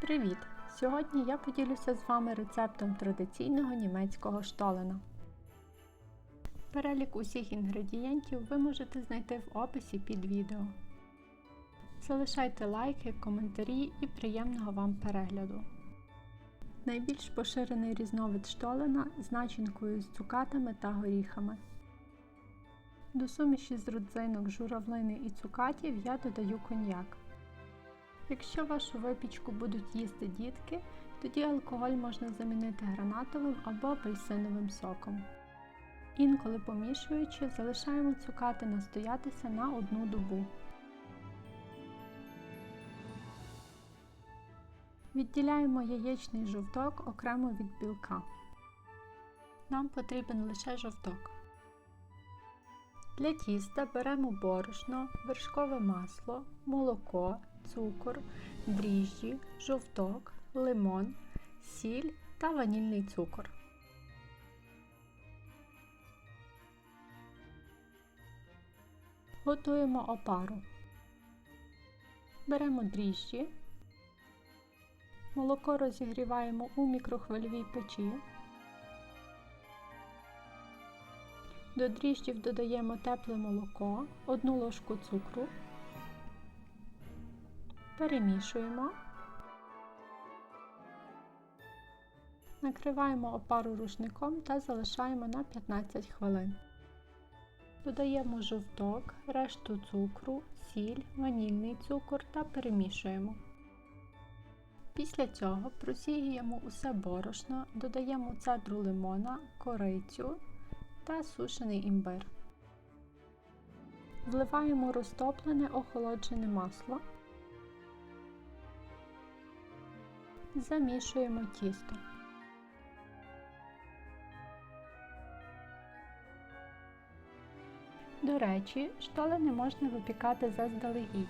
Привіт! Сьогодні я поділюся з вами рецептом традиційного німецького штолена. Перелік усіх інгредієнтів ви можете знайти в описі під відео. Залишайте лайки, коментарі і приємного вам перегляду. Найбільш поширений різновид штолена з начинкою з цукатами та горіхами. До суміші з родзинок, журавлини і цукатів я додаю коньяк. Якщо вашу випічку будуть їсти дітки, тоді алкоголь можна замінити гранатовим або апельсиновим соком. Інколи помішуючи, залишаємо цукати настоятися на одну добу. Відділяємо яєчний жовток окремо від білка. Нам потрібен лише жовток. Для тіста беремо борошно, вершкове масло, молоко, цукор, дріжджі, жовток, лимон, сіль та ванільний цукор. Готуємо опару. Беремо дріжджі, молоко розігріваємо у мікрохвильовій печі. До дріжджів додаємо тепле молоко, одну ложку цукру, перемішуємо, накриваємо опару рушником та залишаємо на 15 хвилин. Додаємо жовток, решту цукру, сіль, ванільний цукор та перемішуємо. Після цього просіюємо усе борошно, додаємо цедру лимона, корицю та сушений імбир. Вливаємо розтоплене охолоджене масло. Замішуємо тісто. До речі, штолени можна випікати заздалегідь,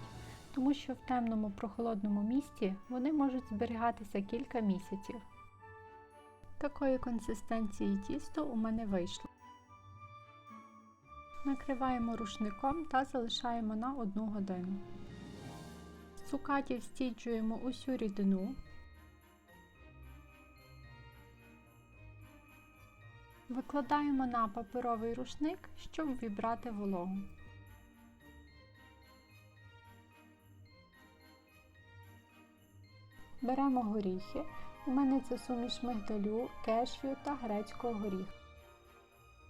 тому що в темному прохолодному місці вони можуть зберігатися кілька місяців. Такої консистенції тісто у мене вийшло. Накриваємо рушником та залишаємо на 1 годину. З цукатів стіджуємо усю рідину. Викладаємо на паперовий рушник, щоб вібрати вологу. Беремо горіхи. У мене це суміш мигдалю, кешю та грецького горіха.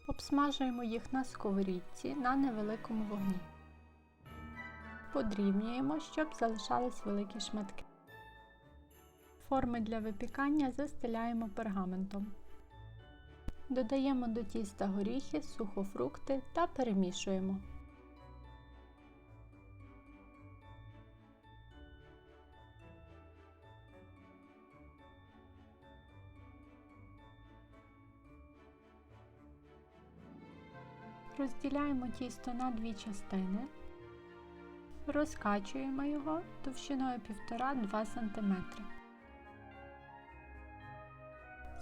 Обсмажуємо їх на сковорідці на невеликому вогні. Подрібнюємо, щоб залишались великі шматки. Форми для випікання застеляємо пергаментом. Додаємо до тіста горіхи, сухофрукти та перемішуємо. Розділяємо тісто на дві частини, розкачуємо його товщиною 1,5-2 см.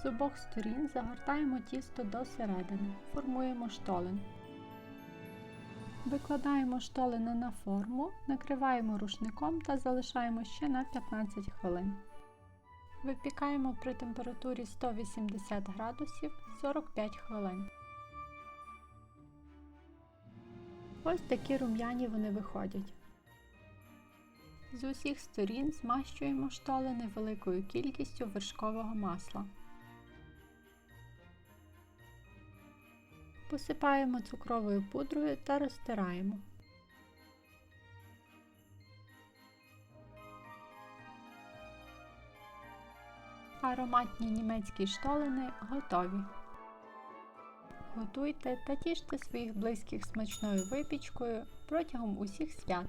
З обох сторін загортаємо тісто до середини, формуємо штолен. Викладаємо штолени на форму, накриваємо рушником та залишаємо ще на 15 хвилин. Випікаємо при температурі 180 градусів 45 хвилин. Ось такі рум'яні вони виходять. З усіх сторін змащуємо штолени великою кількістю вершкового масла. Посипаємо цукровою пудрою та розтираємо. Ароматні німецькі штолени готові. Готуйте та тіште своїх близьких смачною випічкою протягом усіх свят.